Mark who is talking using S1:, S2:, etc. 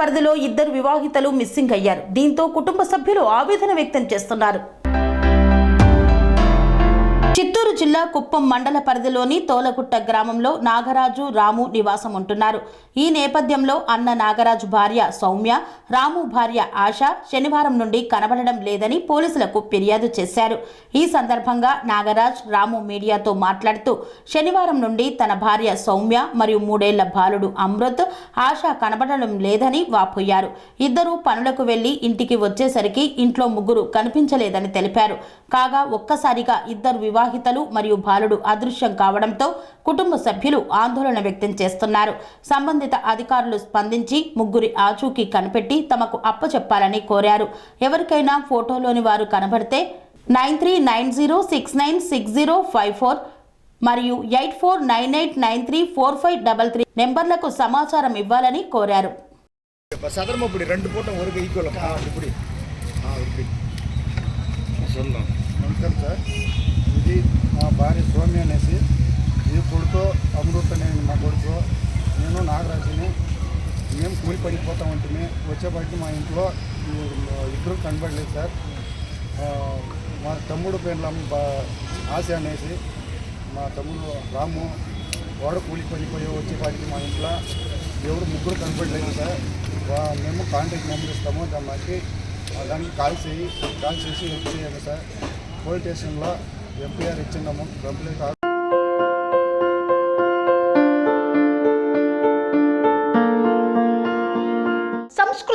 S1: పరిధిలో ఇద్దరు వివాహితలు మిస్సింగ్ అయ్యారు. దీంతో కుటుంబ సభ్యులు ఆవేదన వ్యక్తం చేస్తున్నారు. జిల్లా కుప్పం మండల పరిధిలోని తోలగుట్ట గ్రామంలో నాగరాజు రాము నివాసం ఉంటున్నారు. ఈ నేపథ్యంలో అన్న నాగరాజు భార్య సౌమ్య రాము భార్య ఆశ శనివారం నుండి కనబడడం లేదని పోలీసులకు ఫిర్యాదు చేశారు. ఈ సందర్భంగా నాగరాజ్ రాము మీడియాతో మాట్లాడుతూ శనివారం నుండి తన భార్య సౌమ్య మరియు మూడేళ్ళ బాలుడు అమృత్ ఆశ కనబడడం లేదని వాపోయారు. ఇద్దరూ పనులకు వెళ్ళి ఇంటికి వచ్చేసరికి ఇంట్లో ముగ్గురు కనిపించలేదని తెలిపారు. కాగా ఒక్కసారిగా ఇద్దరు వివాహితలు మరియు బాలుడు అదృశ్యం కావడంతో కుటుంబ సభ్యులు ఆందోళన వ్యక్తం చేస్తున్నారు. సంబంధిత అధికారులు స్పందించి ముగ్గురి ఆచూకీ కనిపెట్టి తమకు అప్పచెప్పాలని కోరారు. ఎవరికైనా ఫోటోలోని వారు కనబడితే nine three nine zero six nine six zero five four మరియు eight four nine eight nine three four five double three నెంబర్లకు సమాచారం ఇవ్వాలని కోరారు.
S2: నమస్కారం సార్. ఇది మా భార్య సోమ్య అనేసి. ఇది కొడుకు అమృత నేను మా కొడుకు నేను నాగరాజుని. మేము కూలి పనికి పోతా ఉంటుంది వచ్చేపాటికి మా ఇంట్లో ఇద్దరు కనబడలేదు సార్. మా తమ్ముడు పేర్ల ఆశ అనేసి. మా తమ్ముడు రాము వాడు కూలి పడిపోయి వచ్చేపాటికి మా ఇంట్లో ఎవరు ముగ్గురు కనపడలేదు సార్. మేము కాంటాక్ట్ నెంబర్ ఇస్తాము. దానికి దానికి కాల్ చేయి కాల్ చేసి హెల్ప్ చేయండి సార్. పోలీస్ స్టేషన్లో ఎంపీఆర్ ఇచ్చినాము కంప్లీట్